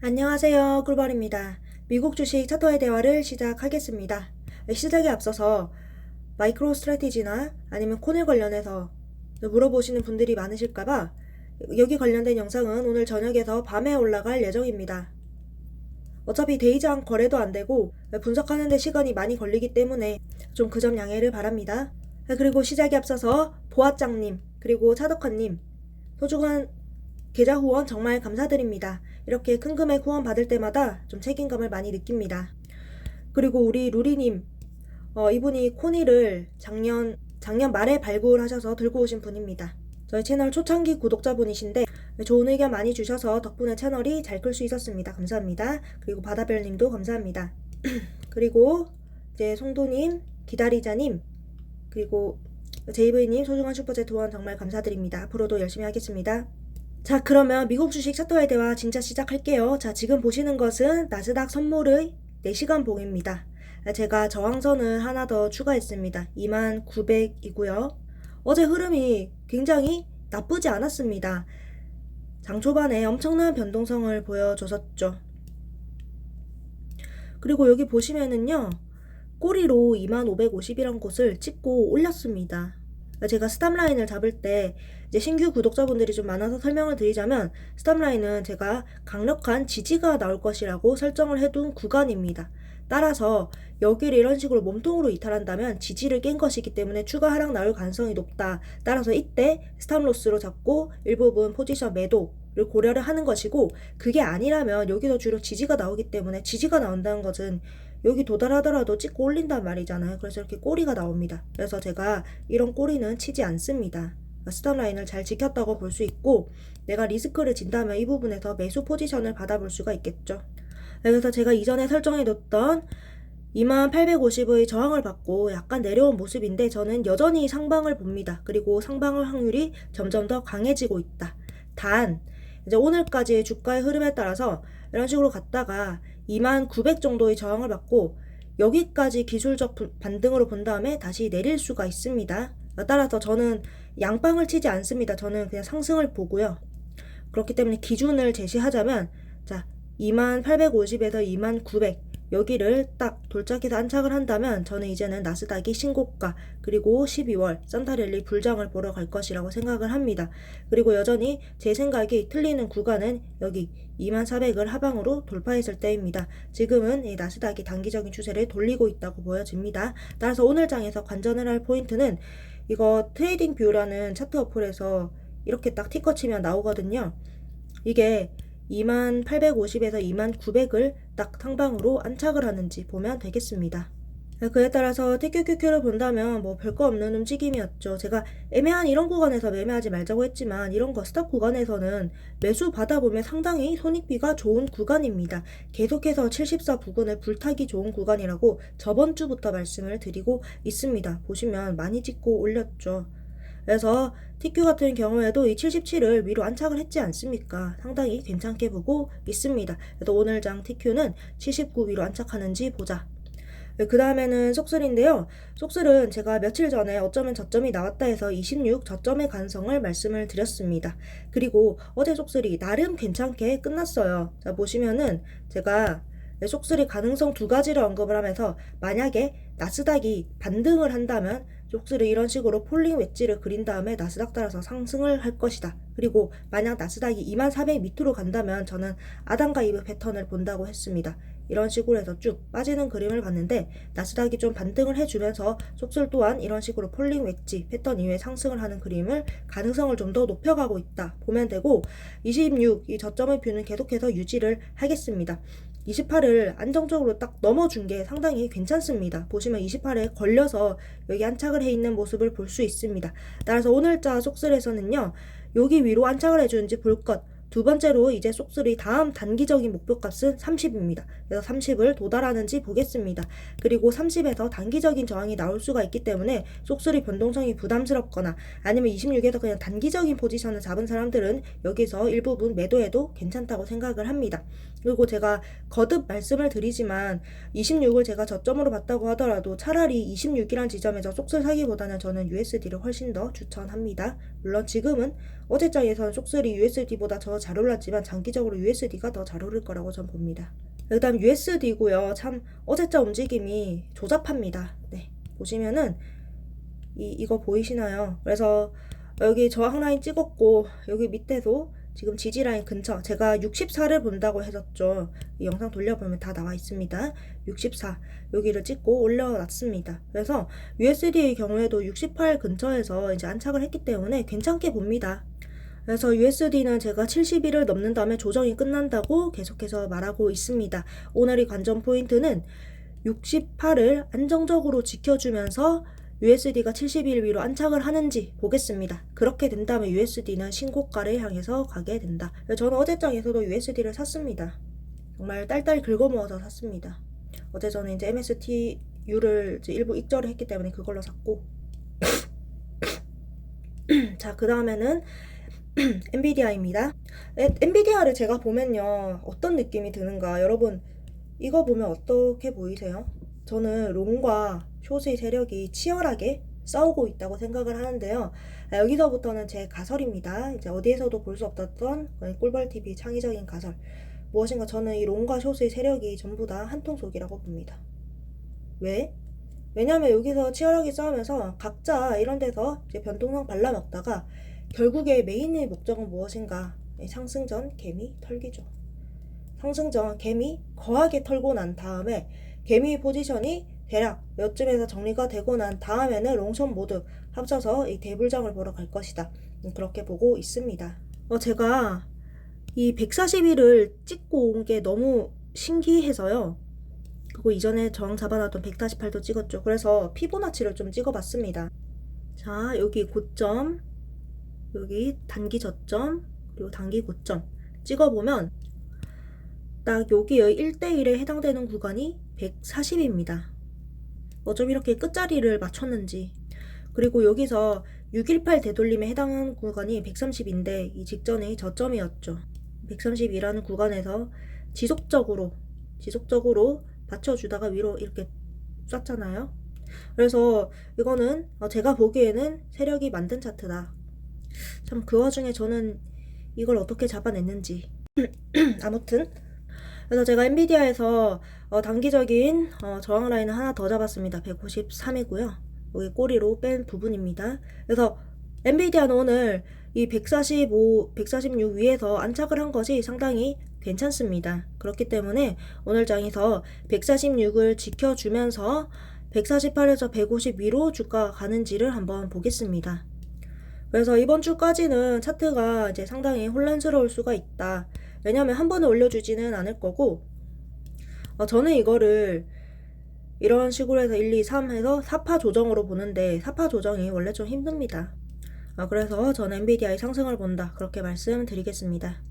안녕하세요. 꿀벌입니다. 미국 주식 차트와의 대화를 시작하겠습니다. 시작에 앞서서 마이크로 스트래티지나 아니면 코넬 관련해서 물어보시는 분들이 많으실까봐 여기 관련된 영상은 오늘 저녁에서 밤에 올라갈 예정입니다. 어차피 데이장 거래도 안 되고 분석하는데 시간이 많이 걸리기 때문에 좀 그 점 양해를 바랍니다. 그리고 시작에 앞서서 보아짱님 그리고 차덕환님 소중한 계좌 후원 정말 감사드립니다. 이렇게 큰 금액 후원 받을 때마다 좀 책임감을 많이 느낍니다. 그리고 우리 루리님, 어, 이분이 코니를 작년, 작년 말에 발굴하셔서 들고 오신 분입니다. 저희 채널 초창기 구독자분이신데 좋은 의견 많이 주셔서 덕분에 채널이 잘 클 수 있었습니다. 감사합니다. 그리고 바다별님도 감사합니다. 그리고 이제 송도님, 기다리자님, 그리고 JV님 소중한 슈퍼챗 후원 정말 감사드립니다. 앞으로도 열심히 하겠습니다. 자, 그러면 미국 주식 차트와의 대화 진짜 시작할게요. 자, 지금 보시는 것은 나스닥 선물의 4시간 봉입니다. 제가 저항선을 하나 더 추가했습니다. 2900이고요. 어제 흐름이 굉장히 나쁘지 않았습니다. 장 초반에 엄청난 변동성을 보여줬었죠. 그리고 여기 보시면은요. 꼬리로 2550이란 곳을 찍고 올렸습니다. 제가 스탑라인을 잡을 때 이제 신규 구독자분들이 좀 많아서 설명을 드리자면 스탑라인은 제가 강력한 지지가 나올 것이라고 설정을 해둔 구간입니다. 따라서 여기를 이런 식으로 몸통으로 이탈한다면 지지를 깬 것이기 때문에 추가 하락 나올 가능성이 높다. 따라서 이때 스탑로스로 잡고 일부분 포지션 매도 를 고려를 하는 것이고 그게 아니라면 여기서 주로 지지가 나오기 때문에 지지가 나온다는 것은 여기 도달하더라도 찍고 올린단 말이잖아요. 그래서 이렇게 꼬리가 나옵니다. 그래서 제가 이런 꼬리는 치지 않습니다. 스탑 라인을 잘 지켰다고 볼 수 있고 내가 리스크를 진다면 이 부분에서 매수 포지션을 받아볼 수가 있겠죠. 그래서 제가 이전에 설정해뒀던 2850의 저항을 받고 약간 내려온 모습인데 저는 여전히 상방을 봅니다. 그리고 상방의 확률이 점점 더 강해지고 있다. 단 이제 오늘까지의 주가의 흐름에 따라서 이런 식으로 갔다가 2900 정도의 저항을 받고 여기까지 기술적 반등으로 본 다음에 다시 내릴 수가 있습니다. 따라서 저는 양방을 치지 않습니다. 저는 그냥 상승을 보고요. 그렇기 때문에 기준을 제시하자면 자 2850에서 2900 여기를 딱 돌짝해서 안착을 한다면 저는 이제는 나스닥이 신고가 그리고 12월 산타랠리 불장을 보러 갈 것이라고 생각을 합니다. 그리고 여전히 제 생각이 틀리는 구간은 여기 2400을 하방으로 돌파했을 때입니다. 지금은 이 나스닥이 단기적인 추세를 돌리고 있다고 보여집니다. 따라서 오늘 장에서 관전을 할 포인트는 이거 트레이딩 뷰라는 차트 어플에서 이렇게 딱 티커 치면 나오거든요. 이게 2850에서 2900을 딱 상방으로 안착을 하는지 보면 되겠습니다. 그에 따라서 TQQQ를 본다면 뭐 별거 없는 움직임이었죠. 제가 애매한 이런 구간에서 매매하지 말자고 했지만 이런 거 스탑 구간에서는 매수 받아보면 상당히 손익비가 좋은 구간입니다. 계속해서 74 부근을 불타기 좋은 구간이라고 저번 주부터 말씀을 드리고 있습니다. 보시면 많이 찍고 올렸죠. 그래서 TQ 같은 경우에도 이 77을 위로 안착을 했지 않습니까? 상당히 괜찮게 보고 있습니다. 그래서 오늘 장 TQ는 79 위로 안착하는지 보자. 그 다음에는 속슬인데요. 속슬은 제가 며칠 전에 어쩌면 저점이 나왔다 해서 26 저점의 가능성을 말씀을 드렸습니다. 그리고 어제 속슬이 나름 괜찮게 끝났어요. 자, 보시면은 제가 속슬이 가능성 두 가지를 언급을 하면서 만약에 나스닥이 반등을 한다면 쪽수를 이런 식으로 폴링 웨지를 그린 다음에 나스닥 따라서 상승을 할 것이다. 그리고 만약 나스닥이 2400 밑으로 간다면 저는 아담과 이브 패턴을 본다고 했습니다. 이런 식으로 해서 쭉 빠지는 그림을 봤는데 나스닥이 좀 반등을 해주면서 속설 또한 이런 식으로 폴링 웨지 패턴 이후에 상승을 하는 그림을 가능성을 좀 더 높여가고 있다 보면 되고 26 이 저점의 뷰는 계속해서 유지를 하겠습니다. 28을 안정적으로 딱 넘어준 게 상당히 괜찮습니다. 보시면 28에 걸려서 여기 안착을 해 있는 모습을 볼 수 있습니다. 따라서 오늘자 속설에서는요. 여기 위로 안착을 해주는지 볼 것. 두 번째로 이제 속술이 다음 단기적인 목표값은 30입니다. 그래서 30을 도달하는지 보겠습니다. 그리고 30에서 단기적인 저항이 나올 수가 있기 때문에 속술이 변동성이 부담스럽거나 아니면 26에서 그냥 단기적인 포지션을 잡은 사람들은 여기서 일부분 매도해도 괜찮다고 생각을 합니다. 그리고 제가 거듭 말씀을 드리지만 26을 제가 저점으로 봤다고 하더라도 차라리 26이란 지점에서 속술 사기보다는 저는 USD를 훨씬 더 추천합니다. 물론 지금은 어제장에서는 쪽슬이 USD보다 더 잘 올랐지만 장기적으로 USD가 더 잘 오를 거라고 전 봅니다. 그 다음 USD고요. 참 어제자 움직임이 조잡합니다. 네. 보시면은 이 이거 보이시나요? 그래서 여기 저항 라인 찍었고 여기 밑에도 지금 지지 라인 근처 제가 64를 본다고 했었죠. 이 영상 돌려보면 다 나와 있습니다. 64 여기를 찍고 올려놨습니다. 그래서 USD의 경우에도 68 근처에서 이제 안착을 했기 때문에 괜찮게 봅니다. 그래서 USD는 제가 71을 넘는 다음에 조정이 끝난다고 계속해서 말하고 있습니다. 오늘의 관전 포인트는 68을 안정적으로 지켜주면서 USD가 71 위로 안착을 하는지 보겠습니다. 그렇게 된다면 USD는 신고가를 향해서 가게 된다. 저는 어제장에서도 USD를 샀습니다. 정말 딸딸 긁어모아서 샀습니다. 어제 저는 이제 MSTU를 이제 일부 익절을 했기 때문에 그걸로 샀고 자, 그 다음에는 엔비디아입니다. 엔비디아를 제가 보면요. 어떤 느낌이 드는가. 여러분, 이거 보면 어떻게 보이세요? 저는 롱과 숏의 세력이 치열하게 싸우고 있다고 생각을 하는데요. 아, 여기서부터는 제 가설입니다. 이제 어디에서도 볼 수 없었던 꿀벌TV 창의적인 가설. 무엇인가 저는 이 롱과 숏의 세력이 전부 다 한통 속이라고 봅니다. 왜? 왜냐면 여기서 치열하게 싸우면서 각자 이런 데서 변동성 발라먹다가 결국에 메인의 목적은 무엇인가? 상승전 개미 털기죠. 상승전 개미 거하게 털고 난 다음에 개미 포지션이 대략 몇쯤에서 정리가 되고 난 다음에는 롱션 모두 합쳐서 이 대불장을 보러 갈 것이다. 음, 그렇게 보고 있습니다. 어, 제가 이 141을 찍고 온 게 너무 신기해서요. 그리고 이전에 저항 잡아놨던 148도 찍었죠. 그래서 피보나치를 좀 찍어봤습니다. 자, 여기 고점, 여기 단기 저점, 그리고 단기 고점 찍어보면 딱 여기의 1대1에 해당되는 구간이 140입니다. 어쩜 이렇게 끝자리를 맞췄는지. 그리고 여기서 618 되돌림에 해당하는 구간이 130인데 이 직전의 저점이었죠. 132라는 구간에서 지속적으로 지속적으로 받쳐주다가 위로 이렇게 쐈잖아요. 그래서 이거는 어, 제가 보기에는 세력이 만든 차트다. 참 그 와중에 저는 이걸 어떻게 잡아냈는지 아무튼 그래서 제가 엔비디아에서 어, 단기적인 어, 저항 라인을 하나 더 잡았습니다. 153이고요. 여기 꼬리로 뺀 부분입니다. 그래서 엔비디아는 오늘 이 145, 146 위에서 안착을 한 것이 상당히 괜찮습니다. 그렇기 때문에 오늘 장에서 146을 지켜주면서 148에서 150 위로 주가 가는지를 한번 보겠습니다. 그래서 이번 주까지는 차트가 이제 상당히 혼란스러울 수가 있다. 왜냐하면 한 번에 올려주지는 않을 거고, 어, 저는 이거를 이런 식으로 해서 1, 2, 3 해서 4파 조정으로 보는데 4파 조정이 원래 좀 힘듭니다. 어, 그래서 저는 엔비디아의 상승을 본다. 그렇게 말씀드리겠습니다.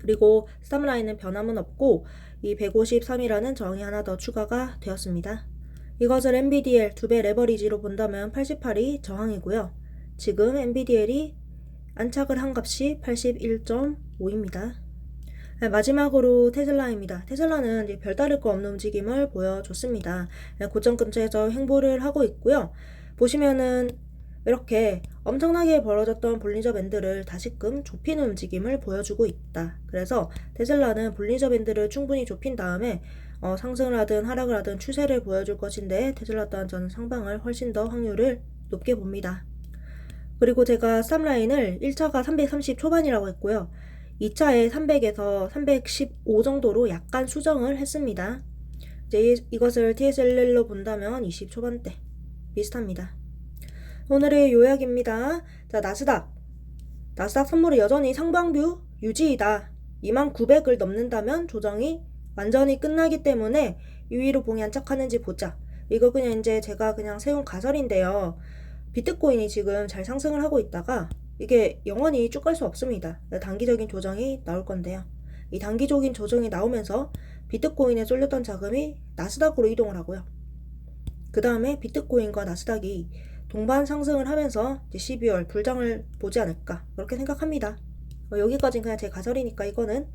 그리고 스탑라인은 변함은 없고 이 153이라는 저항이 하나 더 추가가 되었습니다. 이것을 NBDL 두 배 레버리지로 본다면 88이 저항이고요. 지금 NBDL이 안착을 한 값이 81.5입니다. 네, 마지막으로 테슬라입니다. 테슬라는 별다를 거 없는 움직임을 보여줬습니다. 네, 고점 근처에서 횡보를 하고 있고요. 보시면은 이렇게 엄청나게 벌어졌던 볼린저 밴드를 다시금 좁히는 움직임을 보여주고 있다. 그래서 테슬라는 볼린저 밴드를 충분히 좁힌 다음에 어, 상승을 하든 하락을 하든 추세를 보여줄 것인데 테슬라 또한 저는 상방을 훨씬 더 확률을 높게 봅니다. 그리고 제가 쌈라인을 1차가 330 초반이라고 했고요. 2차에 300에서 315 정도로 약간 수정을 했습니다. 이제 이것을 TSL로 본다면 20 초반대 비슷합니다. 오늘의 요약입니다. 자, 나스닥. 나스닥 선물이 여전히 상방뷰 유지이다. 2900을 넘는다면 조정이 완전히 끝나기 때문에 2위로 봉이 안착하는지 보자. 이거 그냥 이제 제가 그냥 세운 가설인데요. 비트코인이 지금 잘 상승을 하고 있다가 이게 영원히 쭉 갈 수 없습니다. 단기적인 조정이 나올 건데요. 이 단기적인 조정이 나오면서 비트코인에 쏠렸던 자금이 나스닥으로 이동을 하고요. 그 다음에 비트코인과 나스닥이 동반 상승을 하면서 이제 12월 불장을 보지 않을까 그렇게 생각합니다. 어, 여기까지는 그냥 제 가설이니까 이거는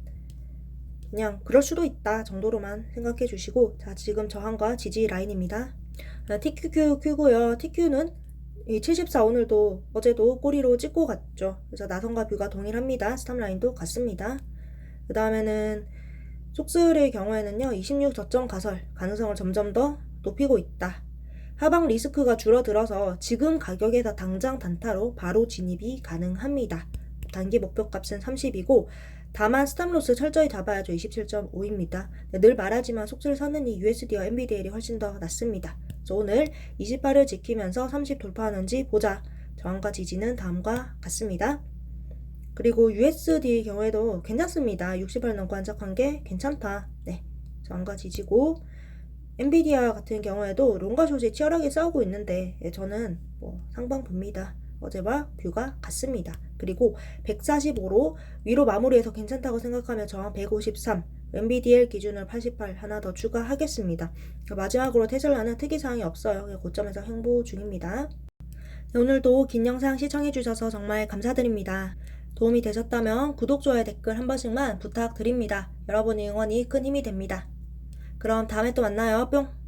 그냥 그럴 수도 있다 정도로만 생각해 주시고 자 지금 저항과 지지 라인입니다. TQQQ고요. TQ는 이 74 오늘도 어제도 꼬리로 찍고 갔죠. 그래서 나선과 뷰가 동일합니다. 스탑라인도 같습니다. 그 다음에는 속슬의 경우에는요, 26 저점 가설 가능성을 점점 더 높이고 있다. 하방 리스크가 줄어들어서 지금 가격에서 당장 단타로 바로 진입이 가능합니다. 단기 목표 값은 30이고 다만 스탑로스 철저히 잡아야죠. 27.5입니다. 늘 말하지만 속슬 사는 이 USD와 NVDL이 훨씬 더 낫습니다. 오늘 28을 지키면서 30 돌파하는지 보자. 저항과 지지는 다음과 같습니다. 그리고 USD의 경우에도 괜찮습니다. 60을 넘고 안착한 게 괜찮다. 네. 저항과 지지고 엔비디아 같은 경우에도 롱과 숏이 치열하게 싸우고 있는데 예, 저는 뭐 상방 봅니다. 어제와 뷰가 같습니다. 그리고 145로 위로 마무리해서 괜찮다고 생각하면 저항 153, NBDL 기준을 88 하나 더 추가하겠습니다. 마지막으로 테슬라는 특이사항이 없어요. 고점에서 행보 중입니다. 네, 오늘도 긴 영상 시청해주셔서 정말 감사드립니다. 도움이 되셨다면 구독, 좋아요, 댓글 한 번씩만 부탁드립니다. 여러분의 응원이 큰 힘이 됩니다. 그럼 다음에 또 만나요. 뿅!